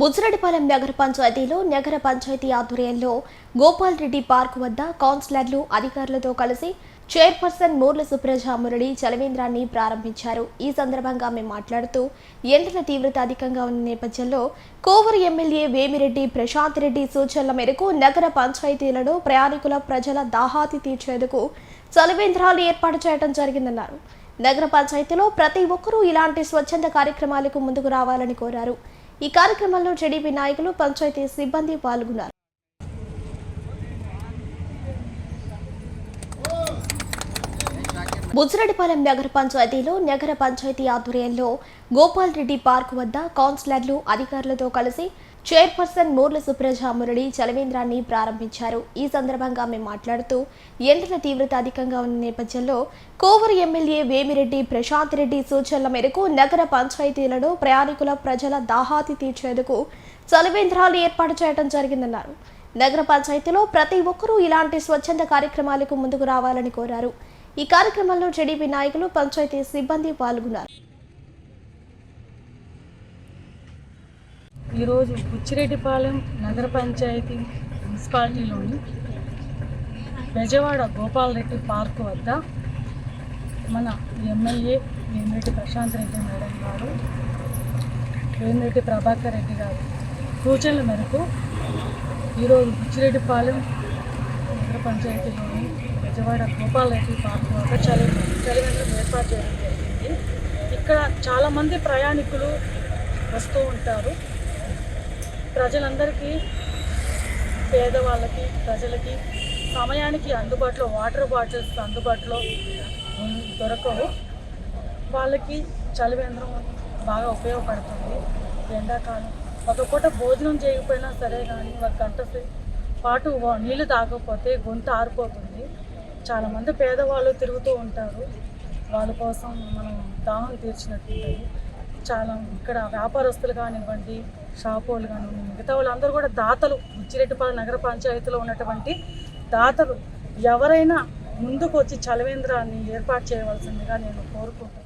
బుజ్రడిపాలెం నగర పంచాయతీలో నగర పంచాయతీ ఆధ్వర్యంలో గోపాల్ రెడ్డి పార్క్ వద్ద కౌన్సిలర్లు అధికారులతో కలిసి చైర్పర్సన్ మూర్ల సుప్రజ మురళి చలవేంద్రాన్ని ప్రారంభించారు. ఈ సందర్భంగా ఆమె మాట్లాడుతూ ఎండల తీవ్రత అధికంగా ఉన్న నేపథ్యంలో కోవూరు ఎమ్మెల్యే వేమిరెడ్డి ప్రశాంత్ రెడ్డి సూచనల మేరకు నగర పంచాయతీలలో ప్రయాణికుల ప్రజల దాహాతి తీర్చేందుకు చలవేంద్రాలు ఏర్పాటు చేయడం జరిగిందన్నారు. నగర పంచాయతీలో ప్రతి ఒక్కరూ ఇలాంటి స్వచ్ఛంద కార్యక్రమాలకు ముందుకు రావాలని కోరారు. ఈ కార్యక్రమంలో టీడీపీ నాయకులు పంచాయతీ సిబ్బంది పాల్గొన్నారు. బుజ్జిరెడ్డిపాలెం నగర పంచాయతీలో నగర పంచాయతీ ఆధ్వర్యంలో గోపాల్ రెడ్డి పార్క్ వద్ద కౌన్సిలర్లు అధికారులతో కలిసి చైర్పర్సన్ మూర్ల సుప్రజామురళి చలవేంద్రాన్ని ప్రారంభించారు. ఈ సందర్భంగా ఆమె మాట్లాడుతూ ఎండల తీవ్రత అధికంగా ఉన్న నేపథ్యంలో కోవూరు ఎమ్మెల్యే వేమిరెడ్డి ప్రశాంత్ రెడ్డి సూచనల మేరకు నగర పంచాయతీలలో ప్రయాణికుల ప్రజల దాహాతి తీర్చేందుకు చలవేంద్రాలు ఏర్పాటు చేయడం జరిగిందన్నారు. నగర పంచాయతీలో ప్రతి ఒక్కరూ ఇలాంటి స్వచ్ఛంద కార్యక్రమాలకు ముందుకు రావాలని కోరారు. ఈ కార్యక్రమంలో టీడీపీ నాయకులు పంచాయతీ సిబ్బంది పాల్గొన్నారు. ఈరోజు బుచ్చిరెడ్డిపాలెం నగర పంచాయతీ మున్సిపాలిటీలోని బెజవాడ గోపాలరెడ్డి పార్క్ వద్ద మన ఎమ్మెల్యే వేమిరెడ్డి ప్రశాంత్ రెడ్డి మేడం గారు వేమిరెడ్డి ప్రభాకర్ రెడ్డి గారు సూచనల మేరకు ఈరోజు బుచ్చిరెడ్డిపాలెం నగర పంచాయతీలోని బెజవాడ గోపాలరెడ్డి పార్క్ వద్ద చలి చలివేంద్రం ఏర్పాటు చేయడం జరిగింది. ఇక్కడ చాలామంది ప్రయాణికులు వస్తూ ఉంటారు. ప్రజలందరికీ పేదవాళ్ళకి ప్రజలకి సమయానికి అందుబాటులో వాటర్ బాటిల్స్ అందుబాటులో దొరకవు. వాళ్ళకి చలివేంద్రం బాగా ఉపయోగపడుతుంది. ఎండాకాలం ఒక పూట భోజనం చేయకపోయినా సరే కానీ ఒక గంట పాటు నీళ్ళు తాగకపోతే గొంతు ఆరిపోతుంది. చాలామంది పేదవాళ్ళు తిరుగుతూ ఉంటారు. వాళ్ళ కోసం మనం దాహం తీర్చినట్టుంటుంది. చాలా ఇక్కడ వ్యాపారస్తులు కానివ్వండి షాపు వాళ్ళు కానివ్వండి మిగతా వాళ్ళందరూ కూడా దాతలు. ఉచ్చిరెడ్డిపాల నగర పంచాయతీలో ఉన్నటువంటి దాతలు ఎవరైనా ముందుకు వచ్చి చలవేంద్రాన్ని ఏర్పాటు చేయవలసిందిగా నేను కోరుకుంటున్నాను.